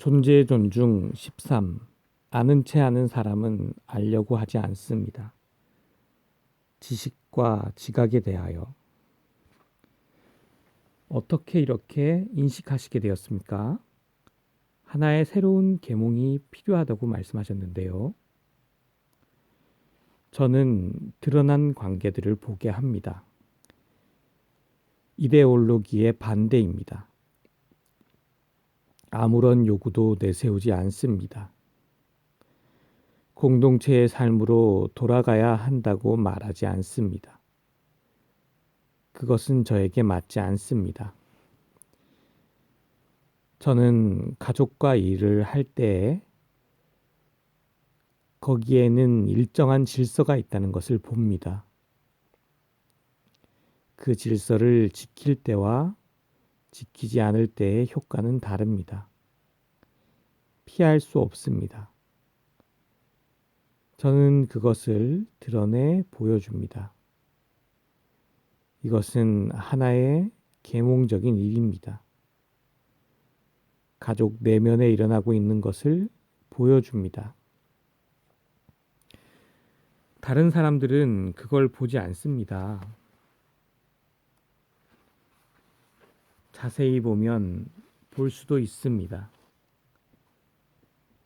존재 존중 13. 아는 채 아는 사람은 알려고 하지 않습니다. 지식과 지각에 대하여 어떻게 이렇게 인식하시게 되었습니까? 하나의 새로운 계몽이 필요하다고 말씀하셨는데요. 저는 드러난 관계들을 보게 합니다. 이데올로기의 반대입니다. 아무런 요구도 내세우지 않습니다. 공동체의 삶으로 돌아가야 한다고 말하지 않습니다. 그것은 저에게 맞지 않습니다. 저는 가족과 일을 할 때에 거기에는 일정한 질서가 있다는 것을 봅니다. 그 질서를 지킬 때와 지키지 않을 때의 효과는 다릅니다. 피할 수 없습니다. 저는 그것을 드러내 보여줍니다. 이것은 하나의 계몽적인 일입니다. 가족 내면에 일어나고 있는 것을 보여줍니다. 다른 사람들은 그걸 보지 않습니다. 자세히 보면 볼 수도 있습니다.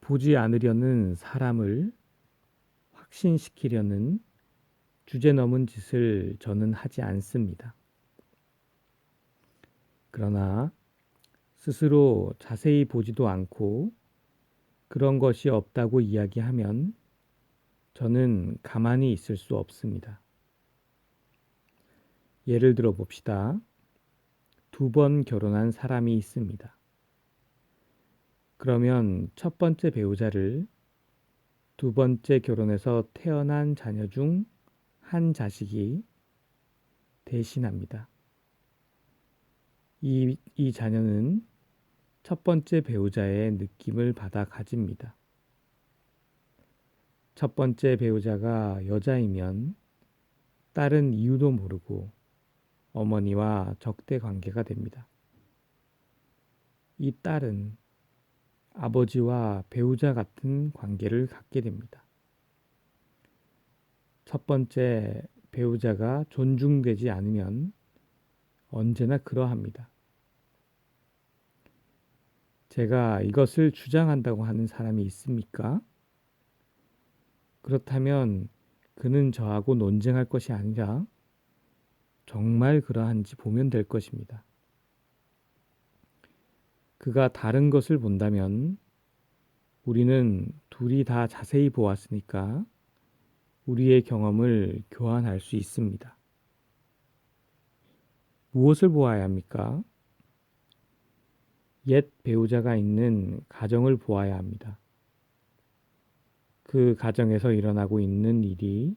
보지 않으려는 사람을 확신시키려는 주제 넘은 짓을 저는 하지 않습니다. 그러나 스스로 자세히 보지도 않고 그런 것이 없다고 이야기하면 저는 가만히 있을 수 없습니다. 예를 들어 봅시다. 두 번 결혼한 사람이 있습니다. 그러면 첫 번째 배우자를 두 번째 결혼해서 태어난 자녀 중 한 자식이 대신합니다. 이, 이 자녀는 첫 번째 배우자의 느낌을 받아 가집니다. 첫 번째 배우자가 여자이면 딸은 이유도 모르고 어머니와 적대 관계가 됩니다. 이 딸은 아버지와 배우자 같은 관계를 갖게 됩니다. 첫 번째 배우자가 존중되지 않으면 언제나 그러합니다. 제가 이것을 주장한다고 하는 사람이 있습니까? 그렇다면 그는 저하고 논쟁할 것이 아니라 정말 그러한지 보면 될 것입니다. 그가 다른 것을 본다면 우리는 둘이 다 자세히 보았으니까 우리의 경험을 교환할 수 있습니다. 무엇을 보아야 합니까? 옛 배우자가 있는 가정을 보아야 합니다. 그 가정에서 일어나고 있는 일이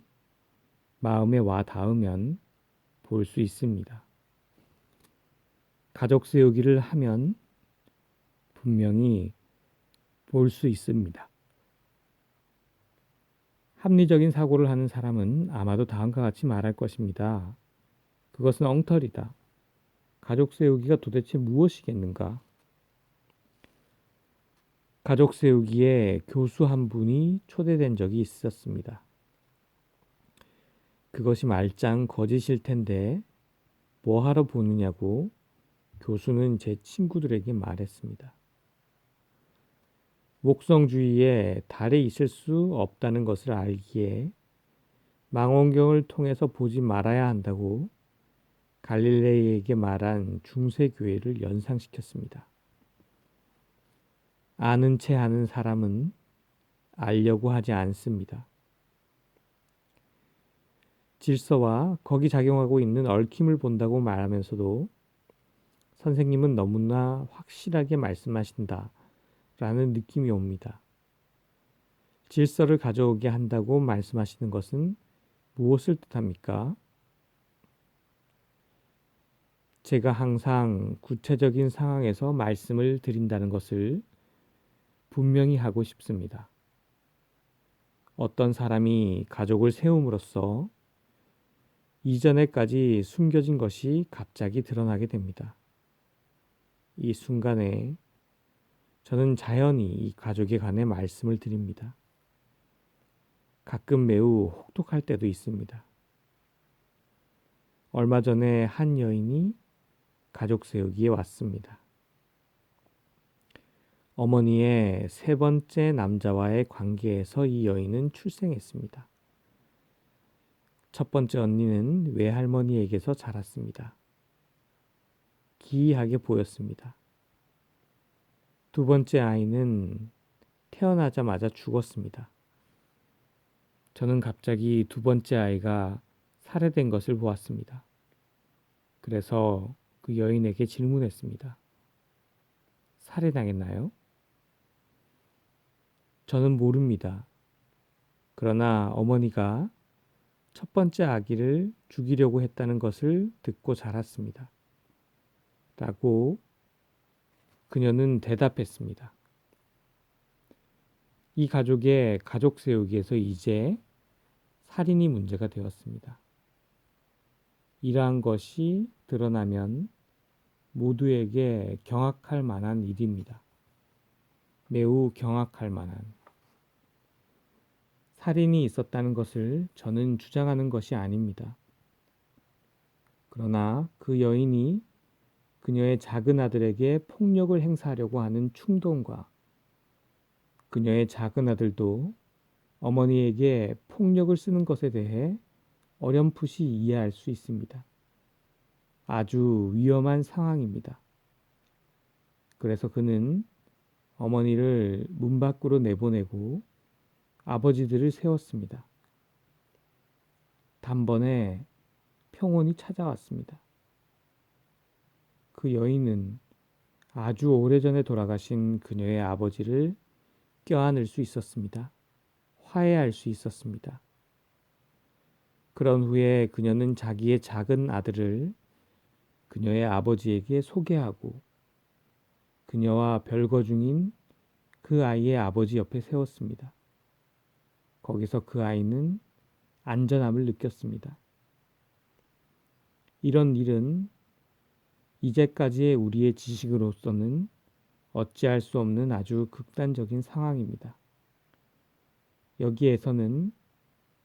마음에 와 닿으면 볼 수 있습니다. 가족 세우기를 하면 분명히 볼 수 있습니다. 합리적인 사고를 하는 사람은 아마도 다음과 같이 말할 것입니다. 그것은 엉터리다. 가족 세우기가 도대체 무엇이겠는가? 가족 세우기에 교수 한 분이 초대된 적이 있었습니다. 그것이 말짱 거짓일 텐데 뭐하러 보느냐고 교수는 제 친구들에게 말했습니다. 목성주의에 달에 있을 수 없다는 것을 알기에 망원경을 통해서 보지 말아야 한다고 갈릴레이에게 말한 중세교회를 연상시켰습니다. 아는 채 하는 사람은 알려고 하지 않습니다. 질서와 거기 작용하고 있는 얽힘을 본다고 말하면서도 선생님은 너무나 확실하게 말씀하신다 라는 느낌이 옵니다. 질서를 가져오게 한다고 말씀하시는 것은 무엇을 뜻합니까? 제가 항상 구체적인 상황에서 말씀을 드린다는 것을 분명히 하고 싶습니다. 어떤 사람이 가족을 세움으로써 이전에까지 숨겨진 것이 갑자기 드러나게 됩니다. 이 순간에 저는 자연히 이 가족에 관해 말씀을 드립니다. 가끔 매우 혹독할 때도 있습니다. 얼마 전에 한 여인이 가족 세우기에 왔습니다. 어머니의 세 번째 남자와의 관계에서 이 여인은 출생했습니다. 첫 번째 언니는 외할머니에게서 자랐습니다. 기이하게 보였습니다. 두 번째 아이는 태어나자마자 죽었습니다. 저는 갑자기 두 번째 아이가 살해된 것을 보았습니다. 그래서 그 여인에게 질문했습니다. 살해당했나요? 저는 모릅니다. 그러나 어머니가 첫 번째 아기를 죽이려고 했다는 것을 듣고 자랐습니다. 라고 그녀는 대답했습니다. 이 가족의 가족 세우기에서 이제 살인이 문제가 되었습니다. 이러한 것이 드러나면 모두에게 경악할 만한 일입니다. 매우 경악할 만한. 살인이 있었다는 것을 저는 주장하는 것이 아닙니다. 그러나 그 여인이 그녀의 작은 아들에게 폭력을 행사하려고 하는 충동과 그녀의 작은 아들도 어머니에게 폭력을 쓰는 것에 대해 어렴풋이 이해할 수 있습니다. 아주 위험한 상황입니다. 그래서 그는 어머니를 문 밖으로 내보내고 아버지들을 세웠습니다. 단번에 평온이 찾아왔습니다. 그 여인은 아주 오래전에 돌아가신 그녀의 아버지를 껴안을 수 있었습니다. 화해할 수 있었습니다. 그런 후에 그녀는 자기의 작은 아들을 그녀의 아버지에게 소개하고 그녀와 별거 중인 그 아이의 아버지 옆에 세웠습니다. 거기서 그 아이는 안전함을 느꼈습니다. 이런 일은 이제까지의 우리의 지식으로서는 어찌할 수 없는 아주 극단적인 상황입니다. 여기에서는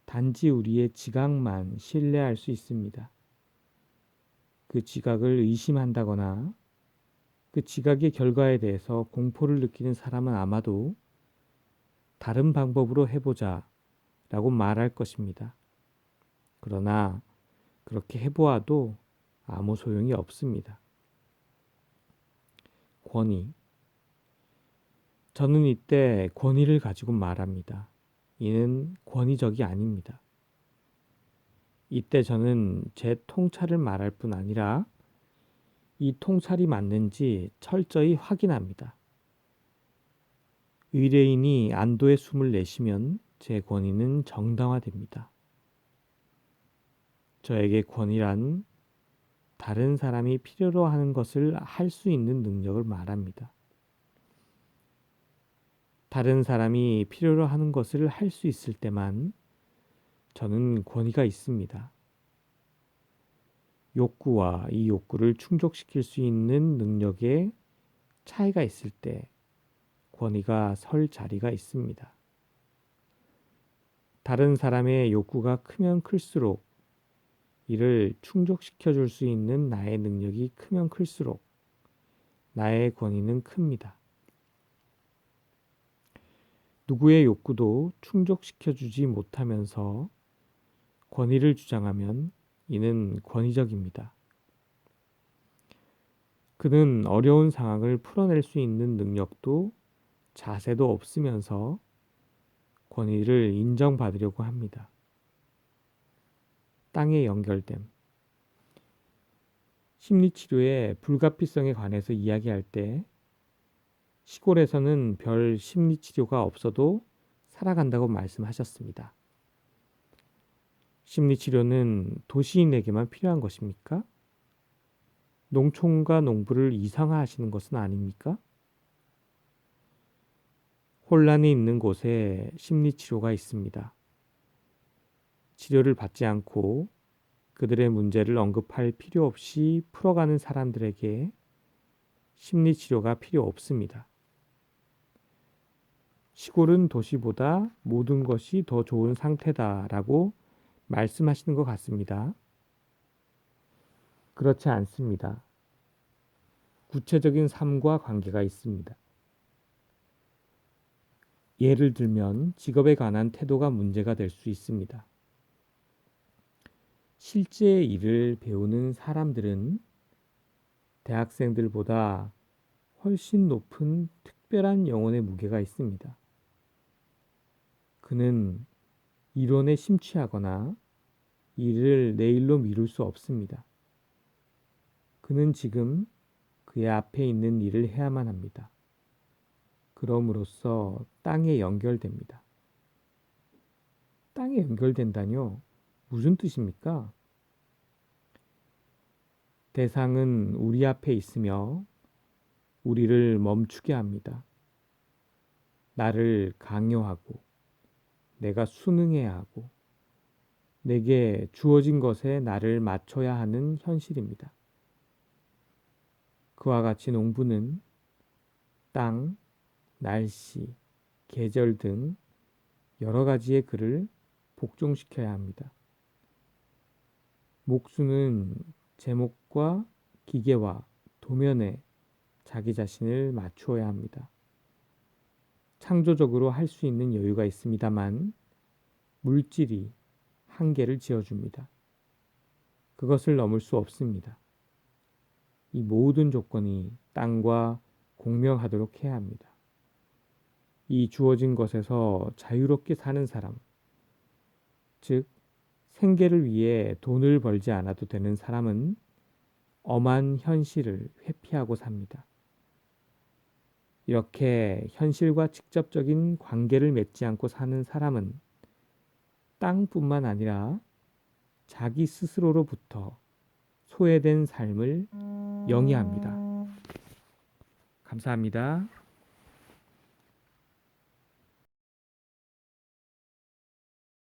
단지 우리의 지각만 신뢰할 수 있습니다. 그 지각을 의심한다거나 그 지각의 결과에 대해서 공포를 느끼는 사람은 아마도 다른 방법으로 해보자 라고 말할 것입니다. 그러나 그렇게 해보아도 아무 소용이 없습니다. 권위. 저는 이때 권위를 가지고 말합니다. 이는 권위적이 아닙니다. 이때 저는 제 통찰을 말할 뿐 아니라 이 통찰이 맞는지 철저히 확인합니다. 의뢰인이 안도의 숨을 내쉬면 제 권위는 정당화됩니다. 저에게 권위란 다른 사람이 필요로 하는 것을 할 수 있는 능력을 말합니다. 다른 사람이 필요로 하는 것을 할 수 있을 때만 저는 권위가 있습니다. 욕구와 이 욕구를 충족시킬 수 있는 능력에 차이가 있을 때 권위가 설 자리가 있습니다. 다른 사람의 욕구가 크면 클수록 이를 충족시켜 줄 수 있는 나의 능력이 크면 클수록 나의 권위는 큽니다. 누구의 욕구도 충족시켜 주지 못하면서 권위를 주장하면 이는 권위적입니다. 그는 어려운 상황을 풀어낼 수 있는 능력도 자세도 없으면서 권위를 인정받으려고 합니다. 땅의 연결됨. 심리치료의 불가피성에 관해서 이야기할 때 시골에서는 별 심리치료가 없어도 살아간다고 말씀하셨습니다. 심리치료는 도시인에게만 필요한 것입니까? 농촌과 농부를 이상화하시는 것은 아닙니까? 혼란이 있는 곳에 심리치료가 있습니다. 치료를 받지 않고 그들의 문제를 언급할 필요 없이 풀어가는 사람들에게 심리치료가 필요 없습니다. 시골은 도시보다 모든 것이 더 좋은 상태다라고 말씀하시는 것 같습니다. 그렇지 않습니다. 구체적인 삶과 관계가 있습니다. 예를 들면 직업에 관한 태도가 문제가 될 수 있습니다. 실제 일을 배우는 사람들은 대학생들보다 훨씬 높은 특별한 영혼의 무게가 있습니다. 그는 이론에 심취하거나 일을 내일로 미룰 수 없습니다. 그는 지금 그의 앞에 있는 일을 해야만 합니다. 그럼으로써 땅에 연결됩니다. 땅에 연결된다뇨? 무슨 뜻입니까? 대상은 우리 앞에 있으며 우리를 멈추게 합니다. 나를 강요하고 내가 순응해야 하고 내게 주어진 것에 나를 맞춰야 하는 현실입니다. 그와 같이 농부는 땅, 날씨, 계절 등 여러 가지의 그를 복종시켜야 합니다. 목수는 제목과 기계와 도면에 자기 자신을 맞추어야 합니다. 창조적으로 할 수 있는 여유가 있습니다만 물질이 한계를 지어줍니다. 그것을 넘을 수 없습니다. 이 모든 조건이 땅과 공명하도록 해야 합니다. 이 주어진 것에서 자유롭게 사는 사람, 즉 생계를 위해 돈을 벌지 않아도 되는 사람은 엄한 현실을 회피하고 삽니다. 이렇게 현실과 직접적인 관계를 맺지 않고 사는 사람은 땅뿐만 아니라 자기 스스로로부터 소외된 삶을 영위합니다. 감사합니다.